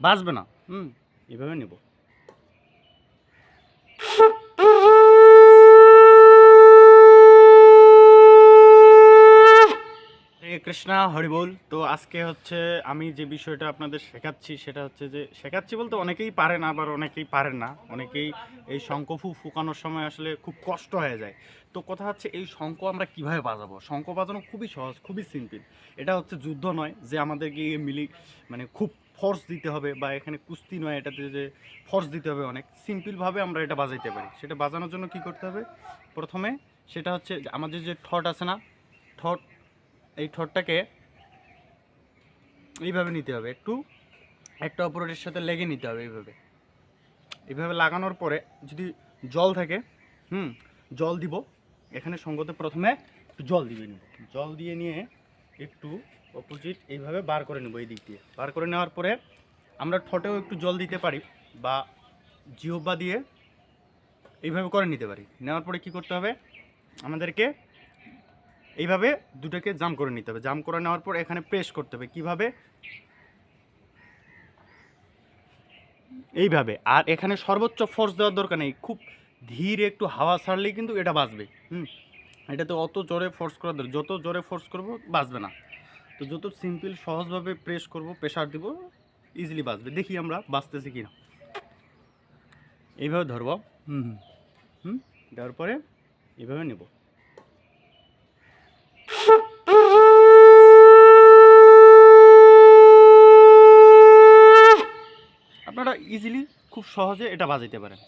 বাজবে না। হুম, এভাবে নেব। কৃষ্ণা হরিবোল তো আজকে হচ্ছে আমি যে বিষয়টা আপনাদের শেখাচ্ছি, সেটা হচ্ছে যে, শেখাচ্ছি বলতে অনেকেই পারে না, আবার অনেকেই পারে না। অনেকেই এই শঙ্কফু ফুকানোর সময় আসলে খুব কষ্ট হয়ে যায়। তো কথা হচ্ছে, এই শঙ্খ আমরা কীভাবে বাজাবো? শঙ্খ বাজানো খুবই সহজ, খুবই সিম্পল এটা হচ্ছে যুদ্ধ নয় যে আমাদেরকে মিলি মানে খুব ফোর্স দিতে হবে বা এখানে কুস্তি নয়, এটাতে যে ফোর্স দিতে হবে অনেক। সিম্পলভাবে আমরা এটা বাজাইতে পারি। সেটা বাজানোর জন্য কি করতে হবে? প্রথমে সেটা হচ্ছে আমাদের যে ঠট আছে না, ঠট, এই ঠোঁটটাকে এইভাবে নিতে হবে। একটু একটা অপরের সাথে লেগে নিতে হবে এইভাবে। এইভাবে লাগানোর পরে যদি জল থাকে, হুম, জল দিব। এখানে সঙ্গতে প্রথমে একটু জল দিয়ে নিব। জল দিয়ে নিয়ে একটু অপোজিট এইভাবে বার করে নেব এই দিক দিয়ে। বার করে নেওয়ার পরে আমরা ঠোঁটেও একটু জল দিতে পারি বা জিহ্বা দিয়ে এইভাবে করে নিতে পারি। নেওয়ার পরে কি করতে হবে? আমাদেরকে এইভাবে দুটাকে জাম করে নিতে হবে। জাম করে নেওয়ার পর এখানে প্রেস করতে হবে। কীভাবে? এইভাবে। আর এখানে সর্বোচ্চ ফোর্স দেওয়ার দরকার নেই। খুব ধীরে একটু হাওয়া ছাড়লেই কিন্তু এটা বাঁচবে। হুম? এটাতে অত জোরে ফোর্স করা দরকার যত জোরে ফোর্স করব বাঁচবে না। তো যত সিম্পল সহজভাবে প্রেস করব প্রেশার দিব ইজিলি বাঁচবে। দেখি আমরা বাঁচতেছি কিনা। এইভাবে ধরব। হুম হুম দেওয়ার পরে এইভাবে নেব। আপনারা ইজিলি খুব সহজে এটা বাজাইতে পারেন।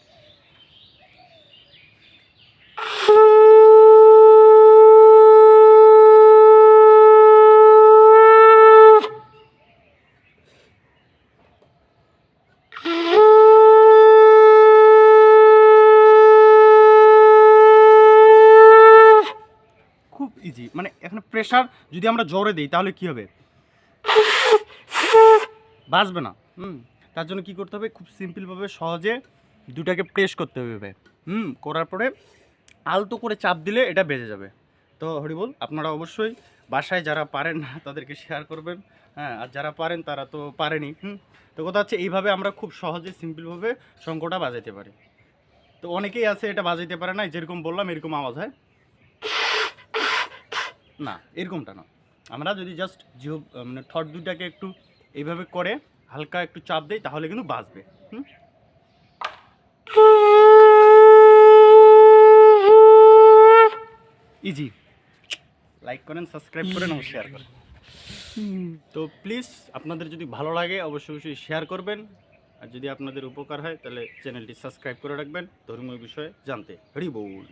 ইজি মানে এখানে প্রেশার যদি আমরা জোরে দিই, তাহলে কি হবে? বাঁচবে না। হুম, তার জন্য কি করতে হবে? খুব সিম্পলভাবে সহজে দুটাকে প্রেস করতে হবে হুম, করার পরে আলতো করে চাপ দিলে এটা বেজে যাবে। তো হরিবল আপনারা অবশ্যই বাসায় যারা পারেন না, তাদেরকে শেয়ার করবেন। হ্যাঁ আর যারা পারেন, তারা তো পারেনি। হুম, তো কথা হচ্ছে এইভাবে আমরা খুব সহজে সিম্পলভাবে শঙ্কটা বাজাইতে পারি। তো অনেকেই আছে, এটা বাজাইতে পারে না যেরকম বললাম, এরকম আওয়াজ হয়। না, এরকমটা না আমরা যদি জাস্ট জিও মানে ঠট দুটাকে একটু এইভাবে করে হালকা একটু চাপ দেই, তাহলে কিন্তু বাঁচবে। হুম? ইজি লাইক করেন সাবস্ক্রাইব করেন এবং শেয়ার করেন। তো প্লিজ আপনাদের যদি ভালো লাগে, অবশ্যই অবশ্যই শেয়ার করবেন। আর যদি আপনাদের উপকার হয়, তাহলে চ্যানেলটি সাবস্ক্রাইব করে রাখবেন। ধর্মীয় বিষয়ে জানতে হরি বল।